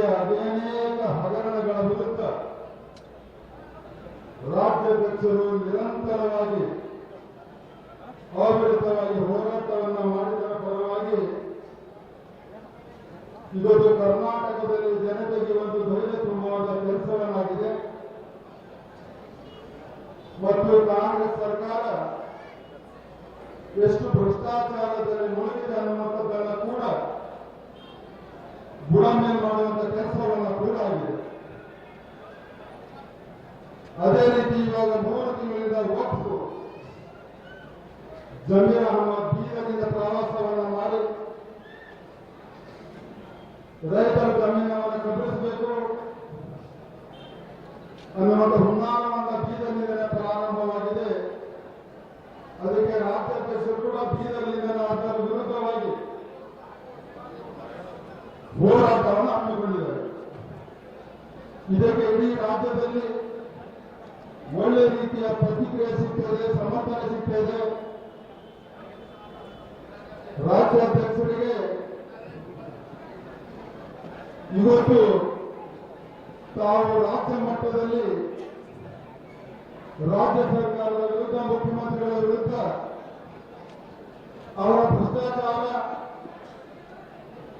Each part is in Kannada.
ಅನೇಕ ಹಗರಣಗಳ ವಿರುದ್ಧ ರಾಜ್ಯಾಧ್ಯಕ್ಷರು ನಿರಂತರವಾಗಿ ಅವಿರತವಾಗಿ ಹೋರಾಟವನ್ನು ಮಾಡಿದರ ಪರವಾಗಿ ಇವತ್ತು ಕರ್ನಾಟಕದಲ್ಲಿ ಜನತೆಗೆ ಒಂದು ಧೈರ್ಯ ತುಂಬುವಂತ ಕೆಲಸವನ್ನಾಗಿದೆ. ಮತ್ತು ಕಾಂಗ್ರೆಸ್ ಸರ್ಕಾರ ಎಷ್ಟು ಭ್ರಷ್ಟಾಚಾರದಲ್ಲಿ ಮುಳುಗಿದೆ ಜಮೀರ್ ಅಹಮದ್ ಬೀದರಿಂದ ಪ್ರವಾಸವನ್ನ ಮಾಡಿ. ರೈತರ ಜಮೀನವನ್ನು ಕಬಳಿಸಬೇಕು ಅನ್ನುವಂಥ ಹುನ್ನಾರವನ್ನ ಬೀದರ್ನಿಂದ ಪ್ರಾರಂಭವಾಗಿದೆ. ಅದಕ್ಕೆ ರಾಜ್ಯಾಧ್ಯಕ್ಷರು ಕೂಡ ಬೀದರ್ನಿಂದ ಅದರ ವಿರುದ್ಧವಾಗಿ ಹೋರಾಟವನ್ನು ಹಮ್ಮಿಕೊಂಡಿದ್ದಾರೆ. ಇದಕ್ಕೆ ಇಡೀ ರಾಜ್ಯದಲ್ಲಿ ಒಳ್ಳೆ ರೀತಿಯ ಪ್ರತಿಕ್ರಿಯೆ ಸಿಗ್ತದೆ. ರಾಜ್ಯಾಧ್ಯಕ್ಷರಿಗೆ ಇವತ್ತು ತಾವು ರಾಜ್ಯ ಮಟ್ಟದಲ್ಲಿ ರಾಜ್ಯ ಸರ್ಕಾರದ ವಿರುದ್ಧ ಮುಖ್ಯಮಂತ್ರಿಗಳ ವಿರುದ್ಧ ಅವರ ಭ್ರಷ್ಟಾಚಾರ,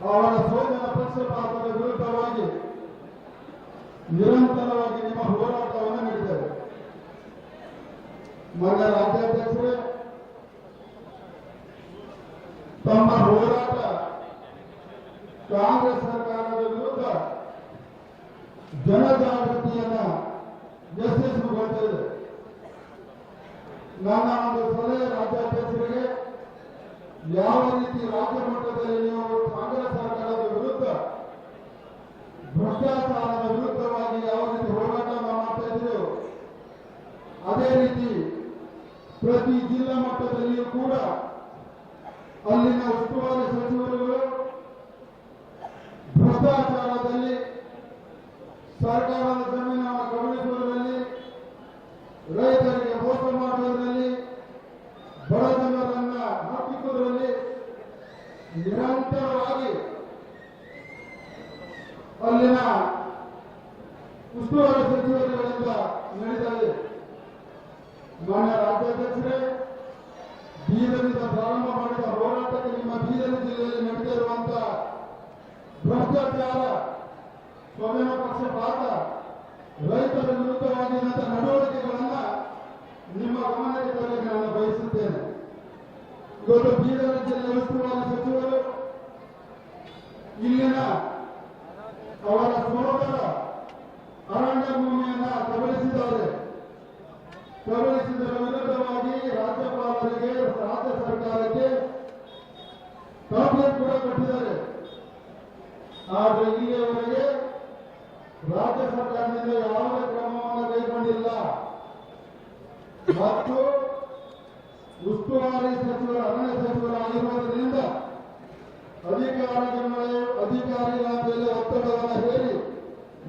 ಅವರ ಸೋದನ ಪಕ್ಷಪಾತದ ವಿರುದ್ಧವಾಗಿ ನಿರಂತರವಾಗಿ ನಿಮ್ಮ ಹೋರಾಟವನ್ನು ನೀಡಿದ್ದಾರೆ ಮೊನ್ನೆ ರಾಜ್ಯಾಧ್ಯಕ್ಷರೇ ತಮ್ಮ ಹೋರಾಟ ಕಾಂಗ್ರೆಸ್ ಸರ್ಕಾರದ ವಿರುದ್ಧ ಜನಜಾಗೃತಿಯನ್ನ ಯಶಸ್ವಿಗೊಳ್ತಾ ಇದೆ ನನ್ನ ಒಂದು ಸಲಹೆ ರಾಜ್ಯಾಧ್ಯಕ್ಷರಿಗೆ, ಯಾವ ರೀತಿ ರಾಜ್ಯ ಮಟ್ಟದಲ್ಲಿ ನೀವು ಕಾಂಗ್ರೆಸ್ ಸರ್ಕಾರದ ವಿರುದ್ಧ ಭ್ರಷ್ಟಾಚಾರದ ವಿರುದ್ಧವಾಗಿ ಯಾವ ರೀತಿ ಹೋರಾಟವನ್ನು ಮಾಡ್ತಾ ಅದೇ ರೀತಿ ಪ್ರತಿ ಜಿಲ್ಲಾ ಮಟ್ಟದಲ್ಲಿಯೂ ಕೂಡ ಅಲ್ಲಿನ ಉಸ್ತುವಾರಿ ಸಚಿವರುಗಳು ಭ್ರಷ್ಟಾಚಾರದಲ್ಲಿ ಸರ್ಕಾರದ ಜಮೀನನ್ನು ಕಬಳಿಸುವುದರಲ್ಲಿ ರೈತರಿಗೆ ಮೋಸ ಮಾಡುವುದರಲ್ಲಿ, ಬಡ ಜನರನ್ನ ನಿರಂತರವಾಗಿ ಅಲ್ಲಿನ ಉಸ್ತುವಾರಿ ಸಚಿವರುಗಳಿಂದ ನಡೀತಾ ಇದೆ. ಮಾನ್ಯ ರಾಜ್ಯಾಧ್ಯಕ್ಷರೇ ಬೀದರಿಂದ ಪ್ರಾರಂಭ ಭ್ರಷ್ಟಾಚಾರ ಸ್ವಯಂ ಪಕ್ಷಪಾತ ರೈತರ ವಿರುದ್ಧವಾಗಿರುವಂತ ನಡವಳಿಕೆಗಳನ್ನ ನಿಮ್ಮ ಗಮನಕ್ಕೆ ತರಲು ನಾನು ಬಯಸುತ್ತೇನೆ. ಇವತ್ತು ಬೀದರ್ ಜಿಲ್ಲೆ ಉಸ್ತುವಾರಿ ಸಚಿವರು, ಇಲ್ಲಿನ ಅವರ ಸೋದರ ಅರಣ್ಯ ಭೂಮಿಯನ್ನ ಕಬಳಿಸಿದ್ದಾರೆ. ಕಬಳಿಸಿದರ ವಿರುದ್ಧವಾಗಿ ರಾಜ್ಯಪಾಲರಿಗೆ ರಾಜ್ಯ ಸರ್ಕಾರಕ್ಕೆ ಕಂಪ್ಲೇಂಟ್ ಕೂಡ ಕೊಟ್ಟಿದ್ದಾರೆ ಆದರೆ ಇಲ್ಲಿಯವರೆಗೆ ರಾಜ್ಯ ಸರ್ಕಾರದಿಂದ ಯಾವುದೇ ಕ್ರಮವನ್ನು ಕೈಗೊಂಡಿಲ್ಲ. ಮತ್ತು ಉಸ್ತುವಾರಿ ಸಚಿವರು ಅರಣ್ಯ ಸಚಿವರಾಗಿರುವುದರಿಂದ ಅಧಿಕಾರಿಗಳ ಮೇಲೆ ಅಧಿಕಾರಿಗಳ ಮೇಲೆ ಒತ್ತಡವನ್ನು ಹೇರಿ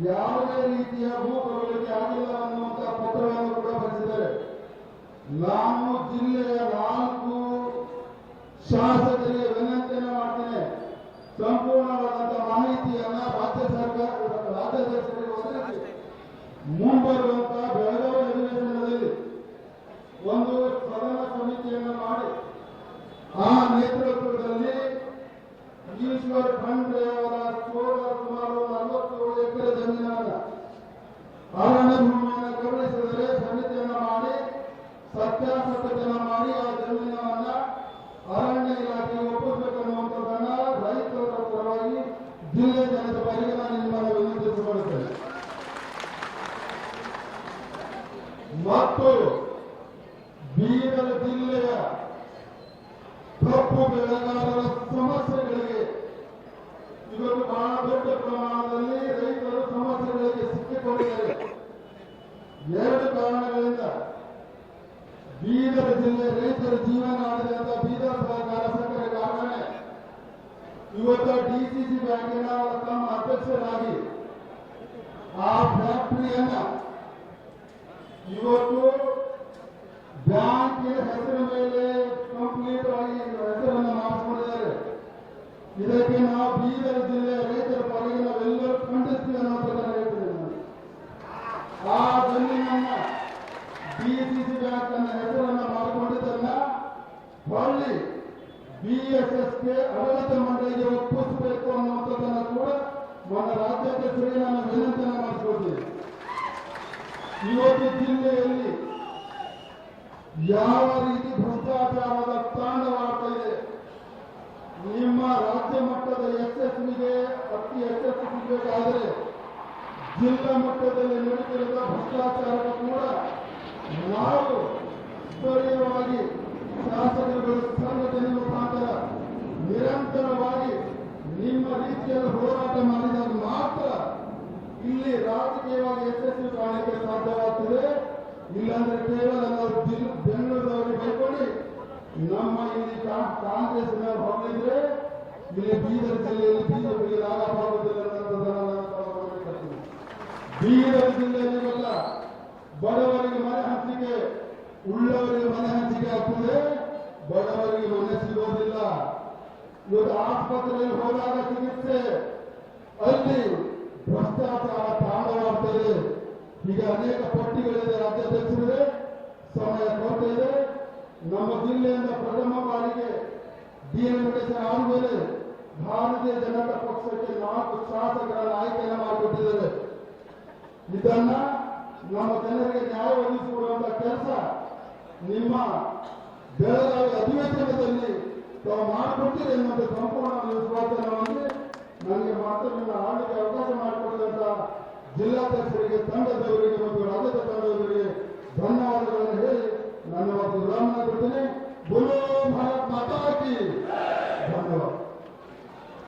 ಯಾವುದೇ ರೀತಿಯ ಭೂ ಕಬಳಿಕೆ ಆಗಿಲ್ಲ ಅನ್ನುವಂತಹ ಪತ್ರವನ್ನು ಕೂಡ ಬರೆಸಿದ್ದಾರೆ ನಾನು ಜಿಲ್ಲೆಯ ನಾಲ್ಕು ಶಾಸಕರಿಗೆ ವಿನಂತಿಯನ್ನು ಮಾಡ್ತೇನೆ. ಮಾಹಿತಿಯನ್ನ ರಾಜ್ಯ ಸರ್ಕಾರ ರಾಜ್ಯ ಸರ್ಕಾರ ಮುಂಬರುವಂತಹ ಬೆಳಗಾವಿ ಅಧಿವೇಶನದಲ್ಲಿ ಒಂದು ಸದನ ಸಮಿತಿಯನ್ನು ಮಾಡಿ ಆ ನೇತೃತ್ವದಲ್ಲಿ ಈಶ್ವರ್ ಖಂಡ್ರೆ ಅವರ ಸೋದರ ಸುಮಾರು ನಲವತ್ತೇಳು ಎಕರೆ ಜಮೀನಾದ ಅರಣ್ಯ ಭೂಮಿಯನ್ನು ಕಬಳಿಸಿದರೆ ಸಮಿತಿಯನ್ನು ಮಾಡಿ ಸತ್ಯಾಸತ್ಯತೆಯನ್ನು ಮಾಡಿ ಆ ಜಮೀನನ್ನ ಅರಣ್ಯ ಇಲಾಖೆಗೆ ಒಪ್ಪಿಸಬೇಕನ್ನುವಂಥದ್ದನ್ನ ರೈತರ ಪರವಾಗಿ ಜಿಲ್ಲೆ ಜನತೆ ಪರವಾಗಿ ನಾನು ನಿಮ್ಮನ್ನು ವಿನಂತಿಸಿಕೊಳ್ಳುತ್ತೇನೆ ಮತ್ತು ಬೀದರ್ ಜಿಲ್ಲೆಯ ಕಪ್ಪು ಬೆಳೆಗಾರರ ಸಮಸ್ಯೆಗಳಿಗೆ ಇವತ್ತು ಬಹಳ ದೊಡ್ಡ ಪ್ರಮಾಣದಲ್ಲಿ ರೈತರು ಸಮಸ್ಯೆಗಳಿಗೆ ಸಿಕ್ಕಿಕೊಂಡಿದ್ದಾರೆ. ಎರಡು ಕಾರಣಗಳಿಂದ ಬೀದರ ಜಿಲ್ಲೆ ರೈತರ ಜೀವನ ಆಡಿದಂತ ಬೀದರ್ ಸಹಕಾರ ಸಕ್ಕರೆ ಕಾರ್ಖಾನೆ ಇವತ್ತು ಡಿಸಿಸಿ ಬ್ಯಾಂಕಿನ ತಮ್ಮ ಅಧ್ಯಕ್ಷರಾಗಿ ಆ ಫ್ಯಾಕ್ಟರಿಯನ್ನ ಇವತ್ತು ಬ್ಯಾಂಕಿನ ಹೆಸರಿನ ಮೇಲೆ ಕಂಪ್ಲೀಟ್ ಆಗಿ ಹೆಸರನ್ನು ಮಾಡಿಕೊಂಡಿದ್ದಾರೆ ಇದಕ್ಕೆ ನಾವು ಬೀದರ್ ಜಿಲ್ಲೆ ರೈತರ ಪರಿಗೆ ನಾವೆಲ್ಲರೂ ಖಂಡಿಸ್ತೀವಿ ಅನ್ನೋದನ್ನ ಹೇಳ್ತೀವಿ ಆ ಜಮೀನನ್ನ ಬಿಸಿಸಿ ಬ್ಯಾಂಕ್ ತನ್ನ ಹೆಸರನ್ನ ಮಾಡಿಕೊಂಡಿದ್ದನ್ನ ಹೊಳ್ಳಿ ಬಿಎಸ್ಎಸ್ ಬಿಎಸ್ಎಸ್ಗೆ ಆಡಳಿತ ಮಂಡಳಿಗೆ ಒಪ್ಪಿಸಬೇಕು ಅನ್ನುವಂಥದ್ದನ್ನು ಕೂಡ ಒಂದು ರಾಜ್ಯಾಧ್ಯಕ್ಷರಿಗೆ ನಾನು ವಿನಂತಿಯನ್ನು ಮಾಡಿಕೊಳ್ತೀವಿ ಇವತ್ತು ಜಿಲ್ಲೆಯಲ್ಲಿ ಯಾವ ರೀತಿ ಭ್ರಷ್ಟಾಚಾರದ ತಾಂಡವಾಡ್ತಾ ಇದೆ, ನಿಮ್ಮ ರಾಜ್ಯ ಮಟ್ಟದ ಯಶಸ್ವಿಗೆ ಅತಿ ಯಶಸ್ಸು ಸಿಗಬೇಕಾದರೆ ಜಿಲ್ಲಾ ಮಟ್ಟದಲ್ಲಿ ನಡೀತಿರುವ ಭ್ರಷ್ಟಾಚಾರ ಕೂಡ ನಾವು ಸ್ಥಳೀಯವಾಗಿ ಶಾಸಕರುಗಳು ಸಂಘಟನೆ ಮುಖಾಂತರ ನಿರಂತರವಾಗಿ ನಿಮ್ಮ ರೀತಿಯಲ್ಲಿ ಹೋರಾಟ ಮಾಡಿದಾಗ ಮಾತ್ರ ಇಲ್ಲಿ ರಾಜಕೀಯವಾಗಿ ಯಶಸ್ವಿ ಕಾಣಲಿಕ್ಕೆ ಸಾಧ್ಯವಾಗ್ತದೆ. ಇಲ್ಲಾಂದ್ರೆ ಕೇವಲ ನಾವು ಬೆಂಗಳೂರವರಿಗೆ ಬೈಕೊಳ್ಳಿ ನಮ್ಮ ಇಲ್ಲಿ ಕಾಂಗ್ರೆಸ್ ಮೇಲೆ ಹೊರಲಿದ್ರೆ ಇಲ್ಲಿ ಬೀದರ್ ಜಿಲ್ಲೆಯಲ್ಲಿ ಬಿಜೆಪಿಗೆ ಲಾಭವಾಗುವುದಿಲ್ಲ. ಬೀದರ್ ಜಿಲ್ಲೆಯಲ್ಲಿ ಇವೆಲ್ಲ ಬಡವರಿಗೆ ಮನೆ ಹಂಚಿಕೆ, ಉಳ್ಳವರಿಗೆ ಮನೆ ಹಂಚಿಕೆ ಆಗ್ತದೆ. ಬಡವರಿಗೆ ಮನೆ ಸಿಗೋದಿಲ್ಲ. ಇವತ್ತು ಆಸ್ಪತ್ರೆಯಲ್ಲಿ ಹೋದಾಗ ಚಿಕಿತ್ಸೆ, ಅಲ್ಲಿ ಭ್ರಷ್ಟಾಚಾರ ತಾಂಡವಾಡ್ತದೆ ಈಗ ಅನೇಕ ಪಟ್ಟಿಗಳಿದೆ ರಾಜ್ಯಾಧ್ಯಕ್ಷರಿಗೆ ಸಮಯ ಕೊರತೆ ಇದೆ. ನಮ್ಮ ಜಿಲ್ಲೆಯಿಂದ ಪ್ರಥಮ ಬಾರಿಗೆ ಡಿಎಂಡಿಸಿ ಆದ್ಮೇಲೆ ಭಾರತೀಯ ಜನತಾ ಪಕ್ಷಕ್ಕೆ ನಾಲ್ಕು ಶಾಸಕರನ್ನು ಆಯ್ಕೆಯನ್ನು ಮಾಡಿಕೊಟ್ಟಿದ್ದಾರೆ. ಇದನ್ನ ನಮ್ಮ ಜನರಿಗೆ ನ್ಯಾಯ ಒದಗಿಸಿಕೊಡುವಂತ ಕೆಲಸ ನಿಮ್ಮ ಬೆಳಗಾವಿ ಅಧಿವೇಶನದಲ್ಲಿ ತಾವು ಮಾಡಿಕೊಟ್ಟಿದೆ ಎನ್ನುವಂತ ಸಂಪೂರ್ಣ ವಿಶ್ವಾಸವನ್ನು ನನಗೆ ನನಗೆ ಮತ್ತೊಮ್ಮೆ ಜಿಲ್ಲಾಧ್ಯಕ್ಷರಿಗೆ ತಂಡದವರಿಗೆ ಮತ್ತು ರಾಜ್ಯದ ತಂಡದವರಿಗೆ ಧನ್ಯವಾದಗಳನ್ನು ಹೇಳಿ ನನ್ನ ಒಂದು ವಿರಾಮನ ಕೊಡ್ತೀನಿ ಗುರು ಭಾರತ್ ಧನ್ಯವಾದ.